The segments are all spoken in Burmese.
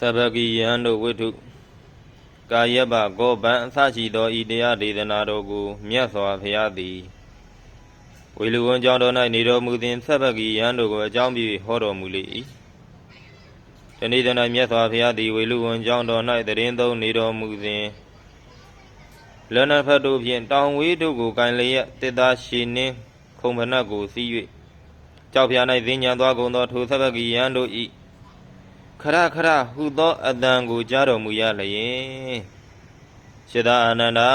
သဗ္ဗဂိယံတို့ဝိထုကာယပကောဗံအစရှိသောဤတရားဒေသနာတော်ကိုမြတ်စွာဘုရားသည်ဝေလူဝန်ကြောင့်တော်၌နေတော်မူသည်သဗ္ဗဂိယံတို့ကိုအကြောင်းပြုဟောတော်မူလေ၏တနေ့တည်း၌မြတ်စွာဘုရားသည်ဝေလူဝန်ကြောင့်တော်၌တရင်သုံးနေတော်မူစဉ်လောနဖတ်တို့ဖြင့်တောင်ဝေးတို့ကိုကင်လျက်တစ်သားရှင်နှင်းခုံမနတ်ကိုစီး၍ကြောက်ဖျား၌ဈဉ္ညာသွားကုန်သောထိုသဗ္ဗဂိယံတို့၏ ခရခရဟုသောအတန်ကိုကြားတော်မူရလျင်ရှဒအာနန္ဒာ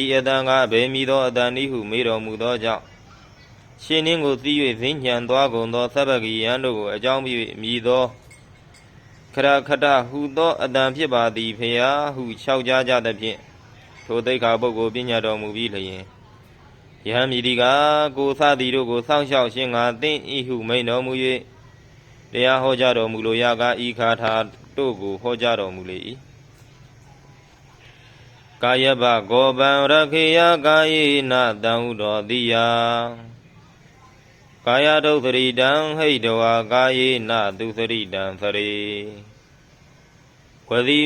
ဤအတန်ကဘယ်မည်သောအတန်နည်းဟုမေးတော်မူသောကြောင့်ရှင်နှင်းကိုစီး၍ဈဉ္ညာသွားကုန်သောသဗ္ဗဂိယံတို့ကိုအကြောင်းပြု၍မြည်သောခရခတဟူသောအတန်ဖြစ်ပါသည်ဖျားဟုလျှောက်ကြားကြသဖြင့်ထိုသိက္ခာပုဂ္ဂိုလ်ပညာတော်မူပြီးလျင်ယဟန်မြည်ဒီကကိုသသည်တို့ကိုစောင့်ရှောက်ရှင်ငါသင်ဤဟုမိန်တော်မူ၍ တရားဟောကြားတော်မူလိုရာကဤခါထာတို့ကိုဟောကြားတော်မူလေ၏ကာယဘဂောဗံရခေယကာယေနတံဟုတော်တိယကာယဒုသရိတံဟိတဝါကာယေနသူသရိတံသရေဝတိ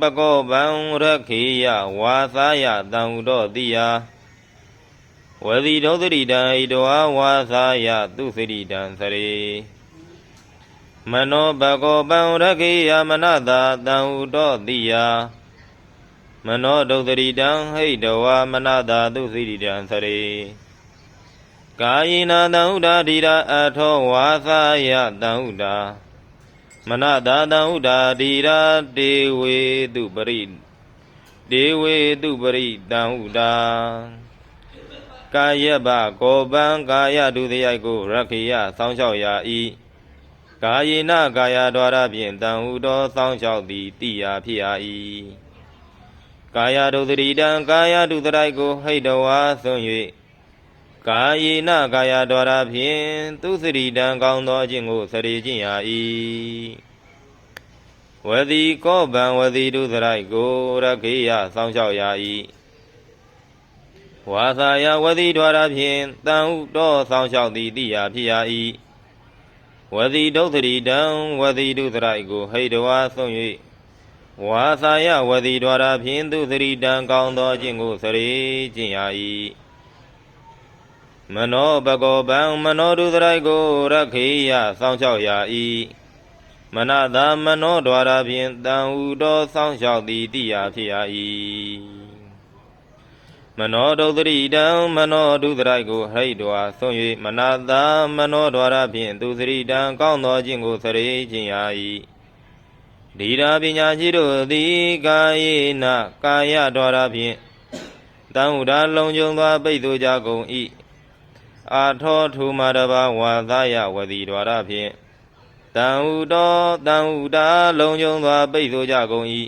ပကောဗံရခေယဝါသာယတံဟုတော်တိယဝတိဒုသရိတံဣတောဝါသာယသူသရိတံသရေ မနောဘဂောပံရခေယမနတာတံဥတောတိယမနောဒုသရိတံဟိတဝါမနတာသူသရိတံသရေကာယေနတံဥဒာဓိရာအထောဝါသာယတံဥဒာမနတာတံဥဒာဓိရာဒေဝေတုပရိဒေဝေတုပရိတံဥဒာကာယဘကောပံကာယဒုသရိုက်ကိုရခိယစောင်းလျှောက်ရာဤ ကာယေနကာယဒွါရဖြင့်တန်ဟုသောစောင်းလျှောက်သည်တိယာဖြစ်ရာ၏ကာယဒုသရိတံကာယဒုသရိုက်ကိုဟိတဝါဆွံ့၍ကာယေနကာယဒွါရဖြင့်သူသရိတံကောင်းသောအခြင်းကိုစရိခြင်းရာ၏ဝတိကောပံဝတိဒုသရိုက်ကိုရခိယစောင်းလျှောက်ရာ၏ဝါသာယဝတိဒွါရဖြင့်တန်ဟုတော်ဆောင်လျှောက်သည်တိယာဖြစ်ရာ၏ ဝတိဒုသရိတံဝတိဒုသရိုက်ကိုဟိတဝါဆုံး၍ဝါသာယဝတိဒွါရဖြင့်သူသရိတံကောင်းသောအခြင်းကိုစရိခြင်းရာ၏မနောပကောပံမနောဒုသရိုက်ကိုရခေယစောင်းလျှောက်ရာ၏မနတာမနောဒွါရဖြင့်တန်ဟုတော်ဆောင်လျှောက်သည်တိယာဖြစ်ရာ၏ မနောဒုသရိတံမနောဒုသရိုက်ကိုဟိတဝါဆုံး၍မနတာမနောဒွါရဖြင့်သူသရိတံကောင်းသောခြင်းကိုစရိခြင်းရာ၏ဒီရာပညာရှိတို့သည်ကာယေနကာယဒွါရဖြင့်တန်ဟုတာလုံခြုံသောပိတ်သို့ကြကုန်၏အာထောထူမာတဘာဝါသယဝတိဒွါရဖြင့်တန်ဟုတော်တန်ဟုတာလုံခြုံစွာပိတ်သို့ကြကုန်၏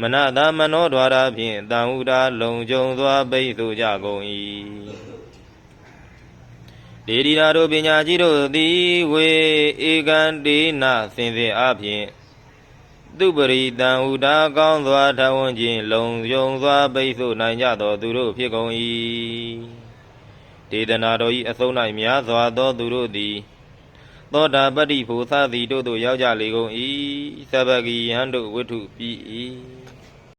မနတာမနောဒွါရဖြင့်တန်ဟုတာလုံခြုံစွာပိတ်သို့ကြကုန်၏ဒေဒီရာတို့ပညာကြီးတို့သည်ဝေဧကံတေနစင်စစ်အဖြင့်သူပရိတန်ဟုတာကောင်းစွာထဝန်းခြင်းလုံခြုံစွာပိတ်သို့နိုင်ကြသောသူတို့ဖြစ်ကုန်၏ဒေသနာတော်၏အဆုံး၌များစွာသောသူတို့သည် သောတာပတ္တိဘုသသည်တို့သို့ရောက်ကြလေကုန်၏သဗ္ဗဂိယံတို့ဝိထုပြီး၏